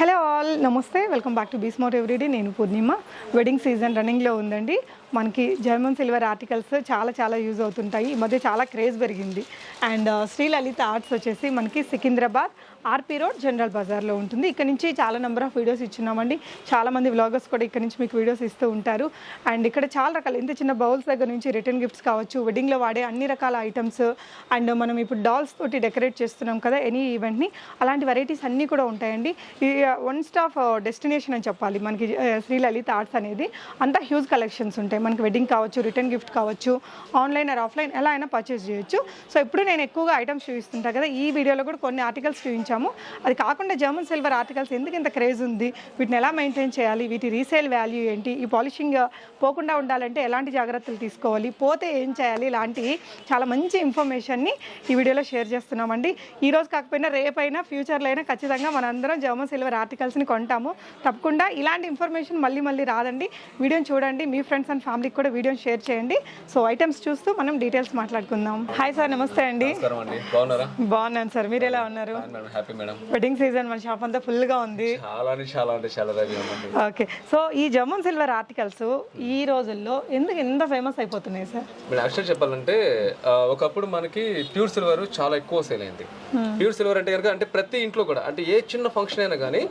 Hello all నమస్తే. Welcome back to బీస్మోట్ everyday. నేను పూర్ణిమ. వెడ్డింగ్ సీజన్ రన్నింగ్లో ఉందండి. మనకి జర్మన్ సిల్వర్ ఆర్టికల్స్ చాలా చాలా యూజ్ అవుతుంటాయి. ఈ మధ్య చాలా క్రేజ్ పెరిగింది. అండ్ శ్రీలలిత ఆర్ట్స్ వచ్చేసి మనకి సికింద్రాబాద్ ఆర్పీ రోడ్ జనరల్ బజార్లో ఉంటుంది. ఇక్కడ నుంచి చాలా నెంబర్ ఆఫ్ వీడియోస్ ఇచ్చున్నామండి. చాలా మంది వ్లాగర్స్ కూడా ఇక్కడ నుంచి మీకు వీడియోస్ ఇస్తూ ఉంటారు. అండ్ ఇక్కడ చాలా రకాల ఇంత చిన్న బౌల్స్ దగ్గర నుంచి రిటర్న్ గిఫ్ట్స్ కావచ్చు వెడ్డింగ్లో వాడే అన్ని రకాల ఐటమ్స్ అండ్ మనం ఇప్పుడు డాల్స్ తోటి డెకరేట్ చేస్తున్నాం కదా ఎనీ ఈవెంట్ని అలాంటి వెరైటీస్ అన్నీ కూడా ఉంటాయండి. ఈ వన్ స్టాప్ డెస్టినేషన్ అని చెప్పాలి. మనకి శ్రీ లలిత ఆర్ట్స్ అనేది. అంతా హ్యూజ్ కలెక్షన్స్ ఉంటాయి. మనకి వెడ్డింగ్ కావచ్చు రిటర్న్ గిఫ్ట్ కావచ్చు ఆన్లైన్ ఆర్ ఆఫ్లైన్ ఎలా అయినా పర్చేస్ చేయొచ్చు. సో ఇప్పుడు నేను ఎక్కువగా ఐటమ్స్ చూపిస్తుంటా కదా ఈ వీడియోలో కూడా కొన్ని ఆర్టికల్స్ చూపించాము. అది కాకుండా జర్మన్ సిల్వర్ ఆర్టికల్స్ ఎందుకు ఇంత క్రేజ్ ఉంది? వీటిని ఎలా మెయింటైన్ చేయాలి? వీటి రీసేల్ వాల్యూ ఏంటి? ఈ పాలిషింగ్ పోకుండా ఉండాలంటే ఎలాంటి జాగ్రత్తలు తీసుకోవాలి? పోతే ఏం చేయాలి? ఇలాంటి చాలా మంచి ఇన్ఫర్మేషన్ని ఈ వీడియోలో షేర్ చేస్తున్నామండి. ఈ రోజు కాకపోయినా రేపైనా ఫ్యూచర్లో అయినా ఖచ్చితంగా మనందరం జర్మన్ సిల్వర్ ఆర్టికల్స్ని కొంటాము. తప్పకుండా ఇలాంటి ఇన్ఫర్మేషన్ మళ్ళీ మళ్ళీ రాదండి. వీడియోని చూడండి. మీ ఫ్రెండ్స్ అండ్ ఫ్యామిలీకి కూడా వీడియోని షేర్ చేయండి. సో ఐటమ్స్ చూస్తూ మనం డీటెయిల్స్ మాట్లాడుకుందాం. హాయ్ సార్ నమస్తే అండి. బాగున్నాను సార్. మీరు ఎలా ఉన్నారు? వెడ్డింగ్ సీజన్ మన షాప్ అంతా ఉంది. చాలా రవి ఉందండి ఓకే సో ఈ జర్మన్ సిల్వర్ ఆర్టికల్స్ ఈ రోజుల్లో ఎందుకు ఎంత ఫేమస్ అయిపోతున్నాయి సార్? యాక్చువల్ చెప్పాలంటే ఒకప్పుడు మనకి ప్యూర్ సిల్వర్ చాలా ఎక్కువ సేల్ అయింది. ప్యూర్ సిల్వర్ అంటే కనుక అంటే ప్రతి ఇంట్లో కూడా అంటే ఏ చిన్న ఫంక్షన్ అయినా కానీ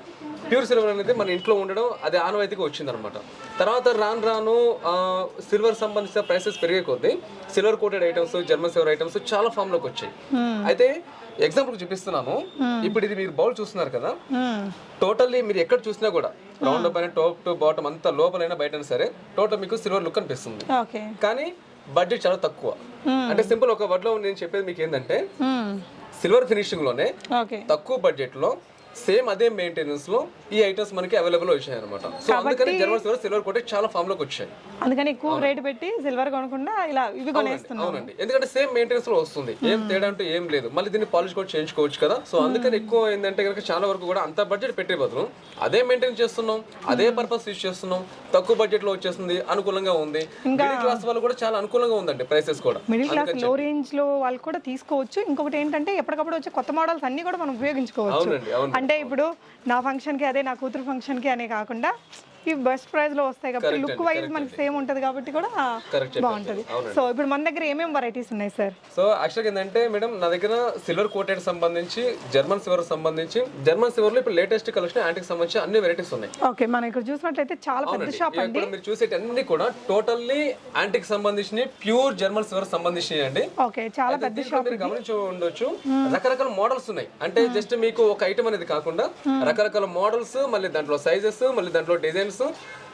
ప్యూర్ సిల్వర్ అనేది మన ఇంట్లో ఉండడం అది ఆనవాయితీగా వచ్చిందనమాట. తర్వాత రాను రాను సిల్వర్ సంబంధించిన ప్రైసెస్ పెరిగే కొద్దీ silver coated items German silver items చాలా ఫామ్లోకి వచ్చాయి అయితే ఎగ్జాంపుల్ చూపిస్తున్నాను. ఇప్పుడు ఇది మీరు బౌల్ చూస్తున్నారు కదా. టోటల్లీ మీరు ఎక్కడ చూసినా కూడా రౌండ్ పైన టాప్ టు బాటమ్ అంతా లోపలైనా బయట సరే టోటల్ మీకు సిల్వర్ లుక్ అనిపిస్తుంది. కానీ బడ్జెట్ చాలా తక్కువ. అంటే సింపుల్ ఒక వర్డ్లో నేను చెప్పేది మీకు ఏంటంటే సిల్వర్ ఫినిషింగ్లోనే తక్కువ బడ్జెట్లో సేమ్ అదే మెయింటెనెన్స్లో ఈ ఐటమ్స్ మనకి అవైలబుల్ వచ్చాయి అనమాట సో అందుకని జర్మన్ సిల్వర్ సిల్వర్ కోటే చాలా ఫామ్లోకి వచ్చాయి. అందుకని ఎక్కువ రేట్ పెట్టి సిల్వర్ కొనకుండా ఇలా ఇవి కొనేస్తున్నాం అవునండి. ఎందుకంటే సేమ్ మెయింటెనెన్స్లో వస్తుంది. ఏం తేడా అంటూ ఏం లేదు. మళ్ళీ దీన్ని పాలిష్ కూడా చేయించుకోవచ్చు కదా. సో అందుకని ఎక్కువ ఏంటంటే కనుక చాలా వరకు కూడా అంత బడ్జెట్ పెట్టే బదులు అదే మెయింటైన్ చేస్తున్నాం అదే పర్పస్ యూజ్ చేస్తున్నాం తక్కువ బడ్జెట్లో వచ్చేస్తుంది అనుకూలంగా ఉంది. మిడిల్ క్లాస్ వాళ్ళు కూడా చాలా అనుకూలంగా ఉందండి ప్రైసెస్ కూడా. మిడిల్ క్లాస్లో రేంజ్లో వాళ్ళు కూడా తీసుకోవచ్చు. ఇంకొకటి ఏంటంటే ఎప్పటికప్పుడు వచ్చే కొత్త మోడల్స్ అన్ని కూడా మనం ఉపయోగించుకోవచ్చు. అంటే ఇప్పుడు నా ఫంక్షన్కి అదే నా కూతురు ఫంక్షన్కి అనే కాకుండా ఇవి బెస్ట్ ప్రైస్లో వస్తాయి కాబట్టి లుక్ వైజ్ మనకి సేమ్ ఉంటది కాబట్టి కూడా బాగుంటది. సో ఇప్పుడు మన దగ్గర ఏమేమి వెరైటీస్ ఉన్నాయి సార్ సో యాక్చువల్గా ఏంటంటే మేడం నా దగ్గర సిల్వర్ కోటెడ్ సంబంధించి జర్మన్ సిల్వర్ సంబంధించి జర్మన్ సిల్వర్లో ఇప్పుడు లేటెస్ట్ కలెక్షన్ యాంటిక్ సంబంధించి అన్ని వెరైటీస్ ఉన్నాయి. ఓకే మనం ఇక్కడ చూసినట్లయితే చాలా పెద్ద షాప్ అండి. మీరు చూసేటి అన్ని కూడా టోటల్లీ యాంటిక్ సంబంధించి ప్యూర్ జర్మన్ సిల్వర్ సంబంధించి అండి. ఓకే చాలా పెద్ద దీంట్లో మీరు గమనించి ఉండొచ్చు. రకరకాల మోడల్స్ ఉన్నాయి. అంటే జస్ట్ మీకు ఒక ఐటమ్ అనేది కాకుండా రకరకాల మోడల్స్ మళ్ళీ దాంట్లో సైజెస్ మళ్ళీ దాంట్లో డిజైన్స్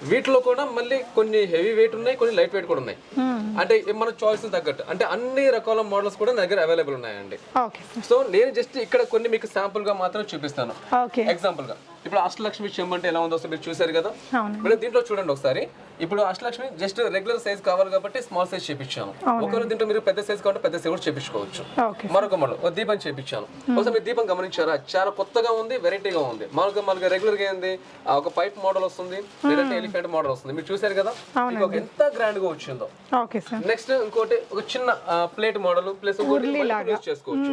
వీటిలో కూడా మళ్ళీ కొన్ని హెవీ వెయిట్ ఉన్నాయి కొన్ని లైట్ వెయిట్ కూడా ఉన్నాయి. అంటే మన చాయిస్ తగ్గట్టు. అంటే అన్ని రకాల మోడల్స్ కూడా నా దగ్గర అవైలబుల్ ఉన్నాయండి. సో నేను జస్ట్ ఇక్కడ కొన్ని మీకు శాంపుల్గా మాత్రం చూపిస్తాను. ఎగ్జాంపుల్గా. ఇప్పుడు అష్టలక్ష్మి చెంబంటే ఎలా ఉందో మీరు చూసారు కదా? దీంట్లో చూడండి ఒకసారి. ఇప్పుడు అష్టలక్ష్మి జస్ట్ రెగ్యులర్ సైజ్ కావాలి కాబట్టి స్మాల్ సైజ్ చేపించాను ఒకవేళ దీంట్లో మీరు పెద్ద సైజ్ కావాలంటే పెద్ద సైజ్ కూడా చేపించుకోవచ్చు మరొక మోడల్ ఒక దీపం చేపించాను ఒకసారి మీరు దీపం గమనించారా? చాలా కొత్తగా ఉంది వెరైటీగా ఉంది. మామూలుగా మామూలుగా రెగ్యులర్గా ఏంది? ఒక పైప్ మోడల్ వస్తుంది లేదంటే ఎలిఫెంట్ మోడల్ వస్తుంది. మీరు చూసారు కదా? ఎంత గ్రాండ్గా వచ్చిందో. నెక్స్ట్ ఇంకోటి ఒక చిన్న ప్లేట్ మోడల్ ప్లస్ చేసుకోవచ్చు.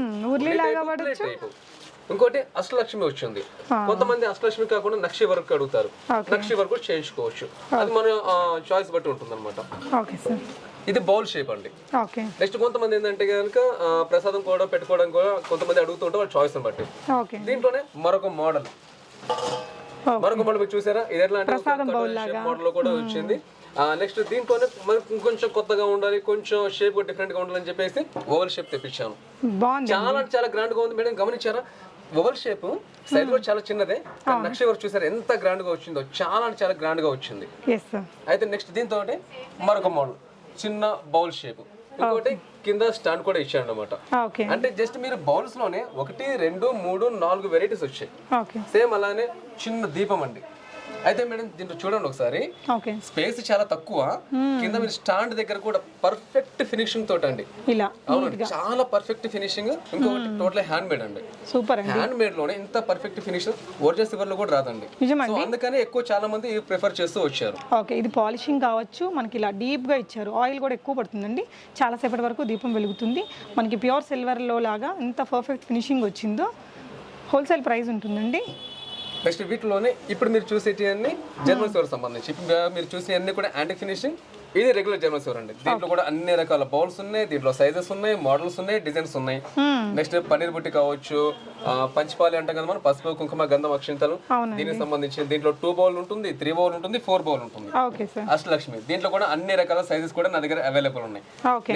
ఇంకోటి అష్టలక్ష్మి వచ్చింది. కొంతమంది అష్టలక్ష్మి కాకుండా నక్షి వర్క్ అడుగుతారు. నక్షి వర్క్ కూడా చేయించుకోవచ్చు. అది మన చాయిస్ బట్టి ఉంటుంది అనమాట ఇది బౌల్ షేప్ అండి. నెక్స్ట్ కొంతమంది ఏంటంటే కనుక ప్రసాదం కూడా పెట్టుకోవడం కూడా కొంతమంది అడుగుతుంటే వాళ్ళ చాయిస్ బట్టి. దీంట్లోనే మరొక మోడల్. మరొక మోడల్ మీరు చూసారా? ఇది ఎట్లా అంటే మోడల్లో కూడా వచ్చింది. నెక్స్ట్ దీంట్లోనే మనకు ఇంకొంచెం కొత్తగా ఉండాలి కొంచెం షేప్ డిఫరెంట్గా ఉండాలని చెప్పేసి ఓవల్ షేప్ తెప్పించాను. చాలా చాలా గ్రాండ్గా ఉంది. మేడం గమనించారా? ఓవల్ షేప్ సైజ్ కూడా చాలా చిన్నదే కానీ నక్ష వర్క్ చూసారు? ఎంత గ్రాండ్గా వచ్చిందో చాలా అంటే చాలా గ్రాండ్గా వచ్చింది అయితే నెక్స్ట్ దీంతో మరొక మోడల్ చిన్న బౌల్ షేప్ ఇంకోటి కింద స్టాండ్ కూడా ఇచ్చాడు అనమాట ఓకే అంటే జస్ట్ మీరు బౌల్స్లోనే ఒకటి రెండు మూడు నాలుగు వెరైటీస్ వచ్చాయి. సేమ్ అలానే చిన్న దీపం అండి. అయితే మేడం దీంట్లో చూడండి ఒకసారి. ఓకే. స్పేస్ చాలా తక్కువ. కింద మీరు స్టాండ్ దగ్గర కూడా పర్ఫెక్ట్ ఫినిషింగ్ తోటి అండి. ఇలా అవునండి చాలా పర్ఫెక్ట్ ఫినిషింగ్ ఇంకొకటి టోటల్ హ్యాండ్ మేడ్ అండి. సూపర్ హ్యాండ్ మేడ్లోనే ఇంత పర్ఫెక్ట్ ఫినిషింగ్ ఒరిజినల్ సిల్వర్లో కూడా రాదండి. సో అందుకని ఎక్కువ చాలా మంది ప్రిఫర్ చేస్తూ వచ్చారు. ఓకే ఇది పాలిషింగ్ కావచ్చు మనకి ఇలా డీప్గా ఇచ్చారు. ఆయిల్ కూడా ఎక్కువ పడుతుందండి. చాలాసేపటి వరకు దీపం వెలుగుతుంది. మనకి ప్యూర్ సిల్వర్లో లాగా ఎంత పర్ఫెక్ట్ ఫినిషింగ్ వచ్చిందో హోల్సేల్ ప్రైస్ ఉంటుందండి. నెక్స్ట్ వీటిలోనే ఇప్పుడు మీరు చూసేటివన్నీ జర్మన్ స్టోర్ సంబంధించి. ఇప్పుడు మీరు చూసేవన్నీ కూడా యాంటీ ఫినిషింగ్ ఇది రెగ్యులర్ జర్మన్ సివర్ అండి. దీంట్లో కూడా అన్ని రకాల బౌల్స్ ఉన్నాయి దీంట్లో సైజెస్ ఉన్నాయి మోడల్స్ ఉన్నాయి డిజైన్స్ ఉన్నాయి. నెక్స్ట్ పన్నీర్ బుట్టి కావచ్చు పంచపాలి అంటాం కదా మనం పసుపు కుంకుమ గంధం అక్షింతలు. దీనికి సంబంధించి దీంట్లో టూ బౌల్ ఉంటుంది త్రీ బౌల్ ఉంటుంది ఫోర్ బౌల్ ఉంటుంది. అష్టలక్ష్మి. దీంట్లో కూడా అన్ని రకాల సైజెస్ కూడా నా దగ్గర అవైలబుల్ ఉన్నాయి.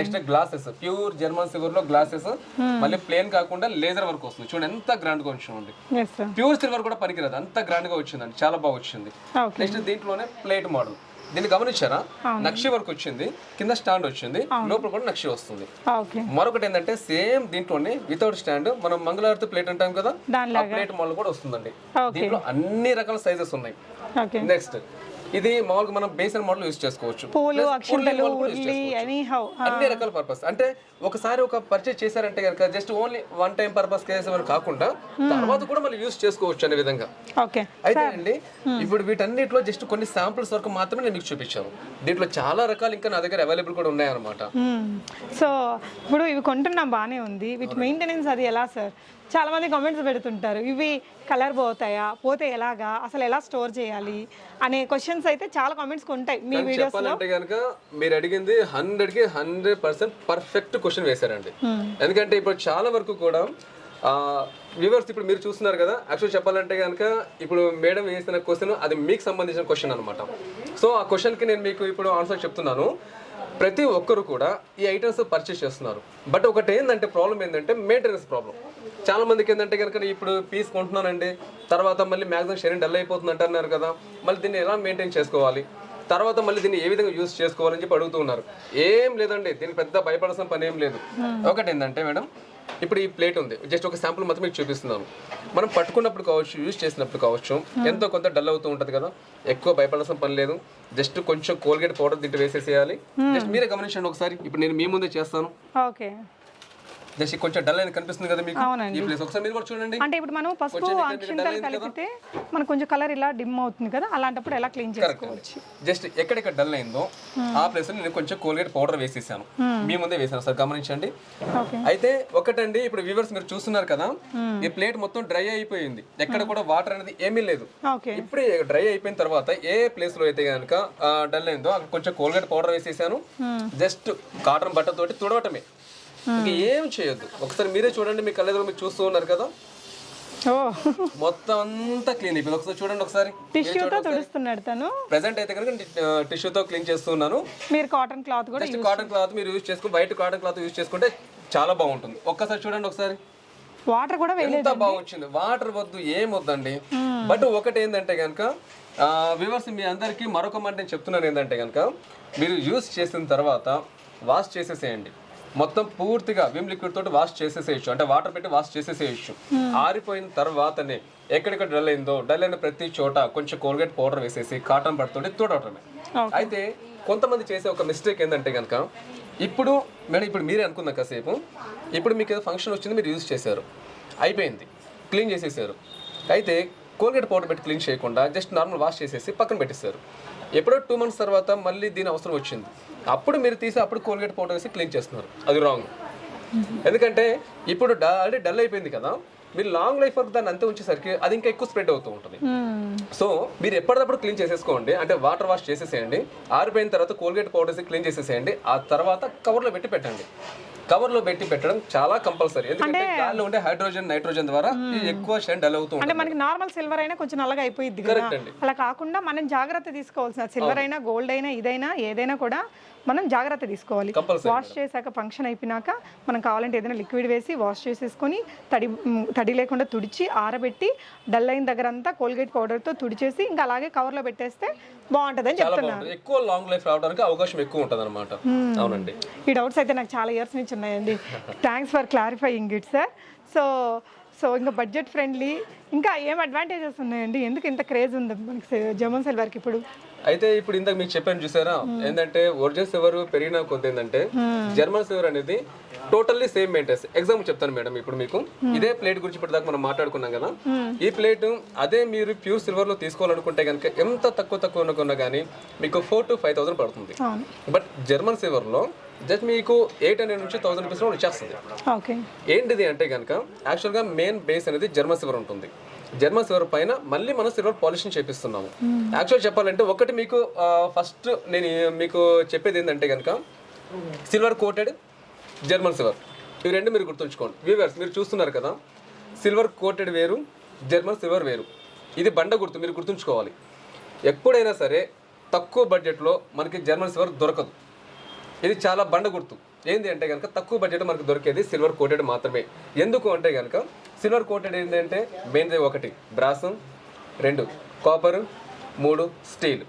నెక్స్ట్ గ్లాసెస్ ప్యూర్ జర్మన్ సిల్వర్లో గ్లాసెస్ మళ్ళీ ప్లేన్ కాకుండా లేజర్ వర్క్ వస్తుంది. చూడండి ఎంత గ్రాండ్గా వచ్చింది ప్యూర్ సిల్వర్ కూడా పనికిరాదు. అంత గ్రాండ్గా వచ్చిందండి. చాలా బాగా వచ్చింది. నెక్స్ట్ దీంట్లోనే ప్లేట్ మోడల్ దీన్ని గమనించారా? నక్షి వర్క్ వచ్చింది కింద స్టాండ్ వచ్చింది లోపల కూడా నక్షి వస్తుంది. మరొకటి ఏంటంటే సేమ్ దీంట్లోనే వితౌట్ స్టాండ్ మనం మంగళారతి ప్లేట్ అంటాం కదా ఆ ప్లేట్ మోడల్ కూడా వస్తుందండి. దీంట్లో అన్ని రకాల సైజెస్ ఉన్నాయి. నెక్స్ట్ ఇది మామూలుగా మనం బేసన్ మోడల్ యూస్ చేసుకోవచ్చు. పూలు అక్షింతలు ఉర్లి. ఎనీ హౌ అన్ని రకాల పర్పస్ అంటే ఒకసారి ఒక పర్చేజ్ చేశారంటే కనుక just only one time purpose చేసేవారు కాకుండా తర్వాత కూడా మళ్ళీ యూస్ చేసుకోవచ్చు అనే విధంగా. ఓకే అయితే అండి ఇప్పుడు వీటన్నిటిలో జస్ట్ కొన్ని శాంపుల్స్ వరకు మాత్రమే నేను మీకు చూపించాను. దీంట్లో చాలా రకాలు ఇంకా నా దగ్గర అవైలబుల్ కూడా ఉన్నాయన్నమాట. సో ఇప్పుడు ఇవి కొంటున్నాం బాగానే ఉంది. వీటి మెయింటెనెన్స్ అది ఎలా సార్ చాలా మంది కామెంట్స్ పెడుతుంటారు. ఇవి కలర్ పోతాయా? పోతే ఎలాగా? అసలు ఎలా స్టోర్ చేయాలి? అనే క్వశ్చన్స్ అయితే చాలా కామెంట్స్ ఉంటాయి మీ వీడియోస్ చెప్పాలంటే కనుక మీరు అడిగింది హండ్రెడ్కి హండ్రెడ్ పర్సెంట్ పర్ఫెక్ట్ క్వశ్చన్ వేశారండి. ఎందుకంటే ఇప్పుడు చాలా వరకు కూడా వ్యూవర్స్ ఇప్పుడు మీరు చూస్తున్నారు కదా యాక్చువల్ చెప్పాలంటే కనుక ఇప్పుడు మేడం వేసిన క్వశ్చన్ అది మీకు సంబంధించిన క్వశ్చన్ అనమాట సో ఆ క్వశ్చన్కి నేను మీకు ఇప్పుడు ఆన్సర్ చెప్తున్నాను. ప్రతి ఒక్కరు కూడా ఈ ఐటమ్స్ పర్చేస్ చేస్తున్నారు. బట్ ఒకటి ఏంటంటే ప్రాబ్లం ఏంటంటే మెయింటెనెన్స్ ప్రాబ్లం చాలా మందికి ఏంటంటే కనుక ఇప్పుడు పీస్ కొంటున్నానండి తర్వాత మళ్ళీ మ్యాక్సిమం షేరింగ్ డల్ అయిపోతుంది అంటున్నారు కదా మళ్ళీ దీన్ని ఎలా మెయింటైన్ చేసుకోవాలి? తర్వాత మళ్ళీ దీన్ని ఏ విధంగా యూస్ చేసుకోవాలని చెప్పి అడుగుతున్నారు ఏం లేదండి దీనికి పెద్ద భయపడాల్సిన పని ఏం లేదు. ఒకటి ఏంటంటే మేడం ఇప్పుడు ఈ ప్లేట్ ఉంది. జస్ట్ ఒక శాంపుల్ మాత్రం మీకు చూపిస్తున్నాను. మనం పట్టుకున్నప్పుడు కావచ్చు యూస్ చేసినప్పుడు కావచ్చు ఎంతో కొంత డల్ అవుతూ ఉంటుంది కదా. ఎక్కువ భయపడాల్సిన పని లేదు. జస్ట్ కొంచెం కోల్గేట్ పౌడర్ దీంట్లో వేసేసేయాలి. జస్ట్ మీరే గమనించండి ఒకసారి. ఇప్పుడు నేను మీ ముందే చేస్తాను. ఓకే జస్ట్ కొంచెం డల్ అని కనిపిస్తుంది కదా మీకు? అవునండి. ఈ ప్లేస్ ఒకసారి మీరు కూడా చూడండి. అంటే ఇప్పుడు మనం పసుపు కొంచెం ఇక్కడ అక్షింతలు dull అయింది కదా? కలిపితే మనకు కొంచెం కలర్ ఇలా డిమ్ అవుతుంది కదా అలాంటప్పుడు ఎలా క్లీన్ చేసుకోవచ్చు? జస్ట్ ఎక్కడెక్కడ డల్ అయిందో ఆ ప్లేస్ నేను కొంచెం కోల్గేట్ పౌడర్ వేసేసాను. మీ ముందే వేసాను సార్ గమనించండి. ఓకే అయితే ఒకటండి ఇప్పుడు వ్యూవర్స్ మీరు చూస్తున్నారు కదా ఈ ప్లేట్ మొత్తం డ్రై అయిపోయింది. ఎక్కడ కూడా వాటర్ అనేది ఏమీ లేదు. ఓకే ఇప్పుడు డ్రై అయిపోయిన తర్వాత ఏ ప్లేస్లో అయితే కనుక డల్ అయిందో అక్కడ కొంచెం కోల్గేట్ పౌడర్ వేసేసాను. జస్ట్ కాటన్ బట్టతోటి తుడవటమే. ఇంకా ఏం చేయొద్దు. ఒకసారి మీరే చూడండి మీ కళ్ళెదురు మీరు చూస్తూ ఉన్నారు కదా. మొత్తం అంతా క్లీన్ అయిపోయింది. ఒకసారి చూడండి ఒకసారి. టిష్యూతో తుడుస్తున్నాడు తను. ప్రెసెంట్ అయితే కనుక టిష్యూతో క్లీన్ చేస్తున్నాను. మీరు కాటన్ క్లాత్ కూడా కాటన్ క్లాత్ మీరు యూజ్ చేసుకుని వైట్ కాటన్ క్లాత్ యూజ్ చేసుకుంటే చాలా బాగుంటుంది. ఒక్కసారి చూడండి ఒకసారి. వాటర్ కూడా ఎంత బాగొచ్చింది వాటర్ వద్దు ఏం వద్దండి. బట్ ఒకటి ఏంటంటే కనుక వివర్స్ మీ అందరికీ మరొక మాట నేను చెప్తున్నాను ఏంటంటే కనుక మీరు యూస్ చేసిన తర్వాత వాష్ చేసేసేయండి. మొత్తం పూర్తిగా విమ్ లిక్విడ్ తోటి వాష్ చేసేసేయచ్చు. అంటే వాటర్ పెట్టి వాష్ చేసేసేయచ్చు. ఆరిపోయిన తర్వాతనే ఎక్కడెక్కడ డల్ అయిందో డల్ అయిన ప్రతి చోట కొంచెం కోల్గేట్ పౌడర్ వేసేసి కాటన్ పడుతుంటే తుడవటమే. అయితే కొంతమంది చేసే ఒక మిస్టేక్ ఏంటంటే కనుక ఇప్పుడు మేడం ఇప్పుడు మీరే అనుకుందాం కాసేపు ఇప్పుడు మీకు ఏదో ఫంక్షన్ వచ్చింది మీరు యూజ్ చేశారు. అయిపోయింది. క్లీన్ చేసేసారు. అయితే కోల్గేట్ పౌడర్ పెట్టి క్లీన్ చేయకుండా జస్ట్ నార్మల్ వాష్ చేసేసి పక్కన పెట్టేశారు. ఎప్పుడో టూ మంత్స్ తర్వాత మళ్ళీ దీని అవసరం వచ్చింది. అప్పుడు మీరు తీసి అప్పుడు కోల్గేట్ పౌడర్ వేసి క్లీన్ చేస్తున్నారు. అది రాంగ్. ఎందుకంటే ఇప్పుడు ఆల్రెడీ డల్ అయిపోయింది కదా. మీరు లాంగ్ లైఫ్ వరకు దాన్ని అంతే ఉంచేసరికి అది ఇంకా ఎక్కువ స్ప్రెడ్ అవుతూ ఉంటుంది. సో మీరు ఎప్పటికప్పుడు క్లీన్ చేసేసుకోండి. అంటే వాటర్ వాష్ చేసేసేయండి. ఆరిపోయిన తర్వాత కోల్గేట్ పౌడర్స్ క్లీన్ చేసేసేయండి. ఆ తర్వాత కవర్లో పెట్టి పెట్టండి. కవర్లో పెట్టి పెట్టడం చాలా కంపల్సరీ. ఎందుకంటే గాలిలో ఉండే హైడ్రోజన్ నైట్రోజన్ ద్వారా ఎక్కువ షైన్ డల్ అవుతూ అంటే మనకి నార్మల్ సిల్వర్ అయినా కొంచెం నల్లగా అయిపోయింది అలా కాకుండా మనం జాగ్రత్త తీసుకోవాల్సిన సిల్వర్ అయినా గోల్డ్ అయినా ఇదైనా ఏదైనా కూడా మనం జాగ్రత్త తీసుకోవాలి. వాష్ చేశాక ఫంక్షన్ అయిపోయినాక మనం కావాలంటే ఏదైనా లిక్విడ్ వేసి వాష్ చేసేసుకొని తడి తడి లేకుండా తుడిచి ఆరబెట్టి డల్ అయిన దగ్గర అంతా కోల్గేట్ పౌడర్తో తుడిచేసి ఇంకా అలాగే కవర్లో పెట్టేస్తే బాగుంటుందని చెప్తున్నాను ఎక్కువ లాంగ్ లైఫ్ రావడానికి అవకాశం ఎక్కువ ఉంటుంది అనమాట అవునండి. ఈ డౌట్స్ అయితే నాకు చాలా ఇయర్స్ నుంచి ఉన్నాయండి. Thanks for clarifying it sir so so ఇంకా బడ్జెట్ ఫ్రెండ్లీ ఇంకా ఏం అడ్వాంటేజెస్ ఉన్నాయండి? ఎందుకు ఇంత క్రేజ్ ఉంది మనకి జమన్ సిల్వర్కి ఇప్పుడు? అయితే ఇప్పుడు ఇందాక మీకు చెప్పాను చూసారా? ఏంటంటే ఒరిజినల్ సివర్ పెరిగిన కొద్ది ఏంటంటే జర్మన్ సివర్ అనేది టోటల్లీ సేమ్ మెయింటెన్స్ ఎగ్జాంపుల్ చెప్తాను మేడం ఇప్పుడు మీకు. ఇదే ప్లేట్ గురించి ఇప్పటిదాకా మనం మాట్లాడుకున్నాం కదా. ఈ ప్లేట్ అదే మీరు ప్యూర్ సిల్వర్లో తీసుకోవాలనుకుంటే కనుక ఎంత తక్కువ తక్కువ అనుకున్నా కానీ మీకు ఫోర్ టు ఫైవ్ థౌసండ్ పడుతుంది. బట్ జర్మన్ సిల్వర్లో జస్ట్ మీకు ఎయిట్ హండ్రెడ్ నుంచి థౌసండ్ రూపీస్ వచ్చేస్తుంది ఓకే ఏంటిది అంటే కనుక యాక్చువల్గా మెయిన్ బేస్ అనేది జర్మన్ సిల్వర్ ఉంటుంది. జర్మన్ సిల్వర్ పైన మళ్ళీ మనం సిల్వర్ పాలిషింగ్ చేపిస్తున్నాము. యాక్చువల్ చెప్పాలంటే ఒకటి మీకు ఫస్ట్ నేను మీకు చెప్పేది ఏంటంటే కనుక సిల్వర్ కోటెడ్ జర్మన్ సిల్వర్ ఇవి రెండు మీరు గుర్తుంచుకోండి. వ్యూవర్స్ మీరు చూస్తున్నారు కదా సిల్వర్ కోటెడ్ వేరు జర్మన్ సిల్వర్ వేరు. ఇది బండ గుర్తు మీరు గుర్తుంచుకోవాలి. ఎప్పుడైనా సరే తక్కువ బడ్జెట్లో మనకి జర్మన్ సిల్వర్ దొరకదు. ఇది చాలా బండ గుర్తు. ఏంది అంటే కనుక తక్కువ బడ్జెట్ మనకు దొరికేది సిల్వర్ కోటెడ్ మాత్రమే. ఎందుకు అంటే కనుక సిల్వర్ కోటెడ్ ఏంటంటే మెయిన్ ఒకటి బ్రాస్ రెండు కాపర్ మూడు స్టీల్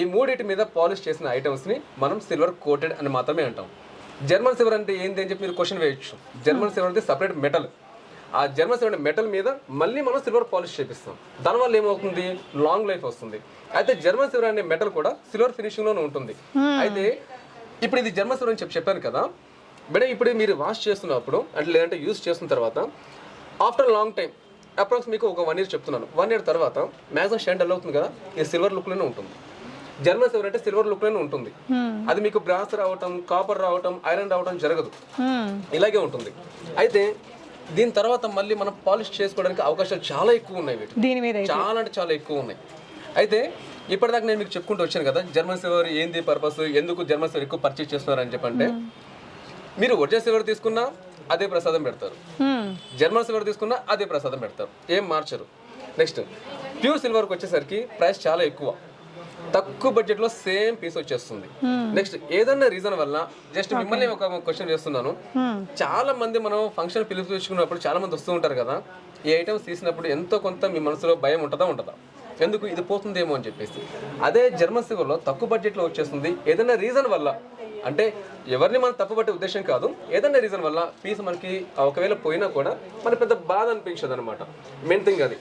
ఈ మూడిటి మీద పాలిష్ చేసిన ఐటమ్స్ని మనం సిల్వర్ కోటెడ్ అని మాత్రమే అంటాం. జర్మన్ సిల్వర్ అంటే ఏంటి అని చెప్పి మీరు క్వశ్చన్ వేయచ్చు. జర్మన్ సిల్వర్ అంటే సపరేట్ మెటల్ ఆ జర్మన్ సిల్వర్ మెటల్ మీద మళ్ళీ మనం సిల్వర్ పాలిష్ చేపిస్తాం. దానివల్ల ఏమవుతుంది? లాంగ్ లైఫ్ వస్తుంది. అయితే జర్మన్ సిల్వర్ అనే మెటల్ కూడా సిల్వర్ ఫినిషింగ్లోనే ఉంటుంది. అయితే ఇప్పుడు ఇది అని చెప్పి చెప్పాను కదా. మేడం ఇప్పుడు మీరు వాష్ చేస్తున్నప్పుడు అంటే లేదంటే యూస్ చేస్తున్న తర్వాత ఆఫ్టర్ లాంగ్ టైం అప్రాక్స్ మీకు ఒక వన్ ఇయర్ చెప్తున్నాను. వన్ ఇయర్ తర్వాత మ్యాక్సిమం షైన్ డల్ అవుతుంది కదా? ఇది సిల్వర్ లుక్లోనే ఉంటుంది. జర్మన్ సిల్వర్ అంటే సిల్వర్ లుక్లోనే ఉంటుంది. అది మీకు బ్రాస్ రావటం కాపర్ రావటం ఐరన్ రావటం జరగదు. ఇలాగే ఉంటుంది. అయితే దీని తర్వాత మళ్ళీ మనం పాలిష్ చేసుకోవడానికి అవకాశాలు చాలా ఎక్కువ ఉన్నాయి వీటి దీని మీద అయితే. చాలా అంటే చాలా ఎక్కువ ఉన్నాయి. అయితే ఇప్పటిదాకా నేను మీకు చెప్పుకుంటూ వచ్చాను కదా జర్మన్ సిల్వర్ ఏంది పర్పస్ ఎందుకు జర్మన్ సిల్వర్ ఎక్కువ పర్చేస్ చేస్తున్నారు అని చెప్పంటే మీరు ఒరిజినల్ సిల్వర్ తీసుకున్నా అదే ప్రసాదం పెడతారు. జర్మన్ సిల్వర్ తీసుకున్నా అదే ప్రసాదం పెడతారు. ఏం మార్చరు. నెక్స్ట్ ప్యూర్ సిల్వర్కి వచ్చేసరికి ప్రైస్ చాలా ఎక్కువ. తక్కువ బడ్జెట్లో సేమ్ పీస్ వచ్చేస్తుంది. నెక్స్ట్ ఏదన్నా రీజన్ వల్ల జస్ట్ మిమ్మల్ని ఒక క్వశ్చన్ చేస్తున్నాను. చాలా మంది మనం ఫంక్షన్ పిలుపు తెచ్చుకున్నప్పుడు చాలా మంది వస్తూ ఉంటారు కదా ఈ ఐటమ్స్ తీసినప్పుడు ఎంతో కొంత మీ మనసులో భయం ఉంటుందా ఉంటుందా ఎందుకు ఇది పోతుందేమో అని చెప్పేసి. అదే జర్మన్ సిల్వర్లో తక్కువ బడ్జెట్లో వచ్చేస్తుంది. ఏదైనా రీజన్ వల్ల అంటే ఎవరిని మనం తప్పుపట్టే ఉద్దేశం కాదు ఏదైనా రీజన్ వల్ల పీస్ మనకి ఒకవేళ పోయినా కూడా మనకి పెద్ద బాధ అనిపించదు అనమాట మెయిన్ థింగ్ అది.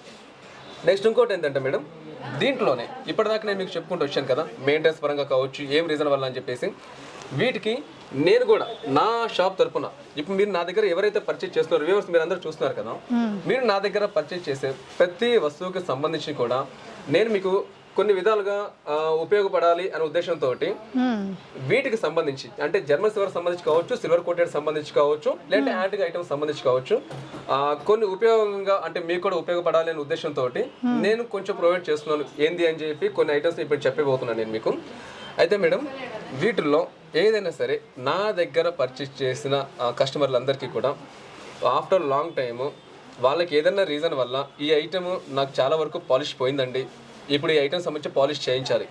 నెక్స్ట్ ఇంకోటి ఏంటంటే మేడం దీంట్లోనే ఇప్పటిదాకా నేను మీకు చెప్పుకుంటూ వచ్చాను కదా మెయింటెనెన్స్ పరంగా కావచ్చు ఏం రీజన్ వల్ల అని చెప్పేసి వీటికి నేను కూడా నా షాప్ తరపున ఇప్పుడు మీరు నా దగ్గర ఎవరైతే పర్చేజ్ చేస్తున్నారో వ్యూవర్స్ మీరు అందరూ చూస్తున్నారు కదా మీరు నా దగ్గర పర్చేజ్ చేసే ప్రతి వస్తువుకి సంబంధించి కూడా నేను మీకు కొన్ని విధాలుగా ఉపయోగపడాలి అనే ఉద్దేశంతో. వీటికి సంబంధించి అంటే జర్మన్ సిల్వర్ సంబంధించి కావచ్చు సిల్వర్ కోటెడ్ సంబంధించి కావచ్చు లేదంటే యాంటిక్ ఐటమ్స్ సంబంధించి కావచ్చు కొన్ని ఉపయోగంగా అంటే మీకు కూడా ఉపయోగపడాలి అనే ఉద్దేశంతో నేను కొంచెం ప్రొవైడ్ చేస్తున్నాను ఏంది అని చెప్పి కొన్ని ఐటమ్స్ ఇప్పుడు చెప్పబోతున్నాను నేను మీకు. అయితే మేడం వీటిల్లో ఏదైనా సరే నా దగ్గర పర్చేస్ చేసిన కస్టమర్లందరికీ కూడా ఆఫ్టర్ లాంగ్ టైము వాళ్ళకి ఏదైనా రీజన్ వల్ల ఈ ఐటమ్ నాకు చాలా వరకు పాలిష్ పోయిందండి. ఇప్పుడు ఈ ఐటమ్ సంబంధించి పాలిష్ చేయించాలి.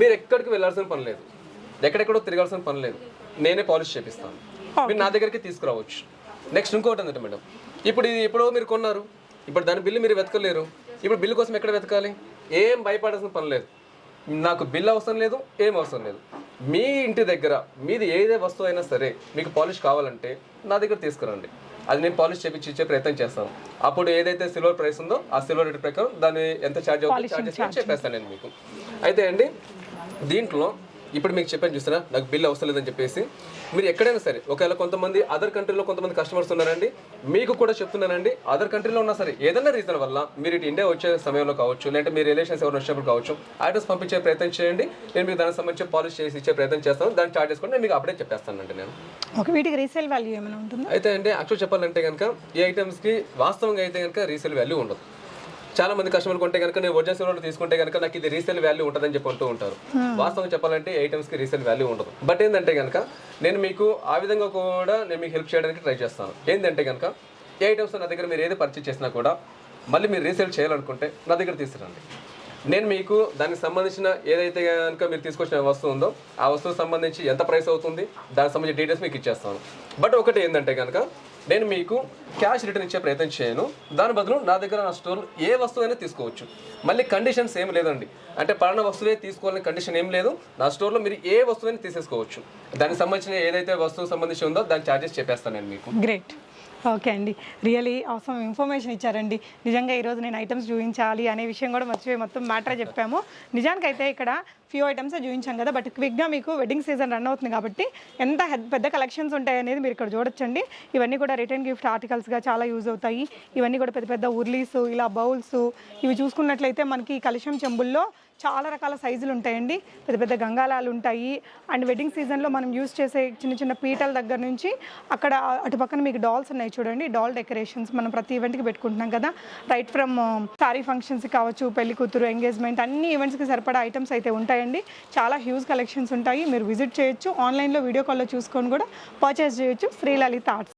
మీరు ఎక్కడికి వెళ్ళాల్సిన పని లేదు. ఎక్కడెక్కడో తిరగాల్సిన పని లేదు. నేనే పాలిష్ చేపిస్తాను. మీరు నా దగ్గరికి తీసుకురావచ్చు. నెక్స్ట్ ఇంకోటి ఏంటంటే మేడం ఇప్పుడు ఇది ఎప్పుడో మీరు కొన్నారు. ఇప్పుడు దాని బిల్లు మీరు వెతకలేరు. ఇప్పుడు బిల్లు కోసం ఎక్కడ వెతకాలి? ఏం భయపడాల్సిన పని లేదు. నాకు బిల్ అవసరం లేదు ఏం అవసరం లేదు. మీ ఇంటి దగ్గర మీది ఏదే వస్తువు అయినా సరే మీకు పాలిష్ కావాలంటే నా దగ్గర తీసుకురండి. అది నేను పాలిష్ చేపించి ఇచ్చే ప్రయత్నం చేస్తాను. అప్పుడు ఏదైతే సిల్వర్ ప్రైస్ ఉందో ఆ సిల్వర్ రేట్ ప్రకారం దాన్ని ఎంత ఛార్జ్ అవుతుందో ఛార్జెస్ చెప్పేస్తాను నేను మీకు. అయితే అండి దీంట్లో ఇప్పుడు మీకు చెప్పాను చూసారా నాకు బిల్ అవసరం లేదని చెప్పేసి. మీరు ఎక్కడైనా సరే ఒకవేళ కొంతమంది అదర్ కంట్రీలో కొంతమంది కస్టమర్స్ ఉన్నారండి మీకు కూడా చెప్తున్నానండి అదర్ కంట్రీలో ఉన్నా సరే ఏదైనా రీజన్ వల్ల మీరు ఇటు ఇండియా వచ్చే సమయంలో కావచ్చు లేదంటే మీ రిలేషన్స్ ఎవరు వచ్చినప్పుడు కావచ్చు ఐటమ్స్ పంపించే ప్రయత్నం చేయండి నేను మీకు దానికి సంబంధించి పాలిష్ చేసి ఇచ్చే ప్రయత్నం చేస్తాను దాని చార్జెస్ కూడా నేను మీకు అప్పుడే చెప్పేస్తానండి నేను. ఓకే వీటికి రీసేల్ వాల్యూ ఏమైనా ఉంటుందా? అయితే అంటే యాక్చువల్ చెప్పాలంటే కనుక ఈ ఐటమ్స్కి వాస్తవంగా అయితే కనుక రీసేల్ వాల్యూ ఉండదు. చాలా మంది కస్టమర్లు కొంటే కనుక నేను ఒరిజినల్ సిల్వర్ తీసుకుంటే కనుక నాకు ఇది రీసేల్ వాల్యూ ఉంటుందని చెప్పి అంటూ ఉంటారు. వాస్తవంగా చెప్పాలంటే ఈ ఐటమ్స్కి రీసేల్ వాల్యూ ఉండదు. బట్ ఏంటంటే కనుక నేను మీకు ఆ విధంగా కూడా నేను మీకు హెల్ప్ చేయడానికి ట్రై చేస్తాను. ఏంటంటే కనుక ఏ ఐటమ్స్ నా దగ్గర మీరు ఏది పర్చేస్ చేసినా కూడా మళ్ళీ మీరు రీసేల్ చేయాలనుకుంటే నా దగ్గర తీసుకురండి. నేను మీకు దానికి సంబంధించిన ఏదైతే కనుక మీరు తీసుకొచ్చిన వస్తువు ఉందో ఆ వస్తువుకు సంబంధించి ఎంత ప్రైస్ అవుతుంది దానికి సంబంధించిన డీటెయిల్స్ మీకు ఇచ్చేస్తాను. బట్ ఒకటి ఏంటంటే కనుక నేను మీకు క్యాష్ రిటర్న్ ఇచ్చే ప్రయత్నం చేయను. దాని బదులు నా దగ్గర నా స్టోర్ ఏ వస్తువు అయినా తీసుకోవచ్చు. మళ్ళీ కండిషన్స్ ఏం లేదండి. అంటే పలానా వస్తువే తీసుకోవాలని కండిషన్ ఏం లేదు. నా స్టోర్లో మీరు ఏ వస్తువైనా తీసేసుకోవచ్చు. దానికి సంబంధించిన ఏదైతే వస్తువు సంబంధించి ఉందో దాని ఛార్జెస్ చెప్పేస్తాను నేను మీకు. గ్రేట్ ఓకే అండి. రియలీ అవసరం ఇన్ఫర్మేషన్ ఇచ్చారండి. నిజంగా ఈరోజు నేను ఐటమ్స్ చూపించాలి అనే విషయం కూడా మర్చిపోయి మొత్తం మ్యాటర్ చెప్పాము. నిజానికైతే ఇక్కడ ఫ్యూ ఐటమ్స్ చూపించాం కదా బట్ క్విక్గా మీకు వెడ్డింగ్ సీజన్ రన్ అవుతుంది కాబట్టి ఎంత పెద్ద కలెక్షన్స్ ఉంటాయి అనేది మీరు ఇక్కడ చూడొచ్చండి. ఇవన్నీ కూడా రిటర్న్ గిఫ్ట్ ఆర్టికల్స్గా చాలా యూజ్ అవుతాయి. ఇవన్నీ కూడా పెద్ద పెద్ద ఉర్లీస్ ఇలా బౌల్స్ ఇవి చూసుకున్నట్లయితే మనకి ఈ కలుషం చెంబుల్లో చాలా రకాల సైజులు ఉంటాయండి. పెద్ద పెద్ద గంగాలాలు ఉంటాయి. అండ్ వెడ్డింగ్ సీజన్లో మనం యూజ్ చేసే చిన్న చిన్న పీటల దగ్గర నుంచి అక్కడ అటు పక్కన మీకు డాల్స్ ఉన్నాయి చూడండి. డాల్ డెకరేషన్స్ మనం ప్రతి ఈవెంట్కి పెట్టుకుంటున్నాం కదా. రైట్ ఫ్రమ్ సారీ ఫంక్షన్స్ కావచ్చు పెళ్ళి కూతురు ఎంగేజ్మెంట్ అన్ని ఈవెంట్స్కి సరిపడా ఐటమ్స్ అయితే ఉంటాయి ఉంటాయండి. చాలా హ్యూజ్ కలెక్షన్స్ ఉంటాయి. మీరు విజిట్ చేయొచ్చు. ఆన్లైన్లో వీడియో కాల్లో చూసుకొని కూడా పర్చేస్ చేయొచ్చు. శ్రీలలిత ఆర్ట్స్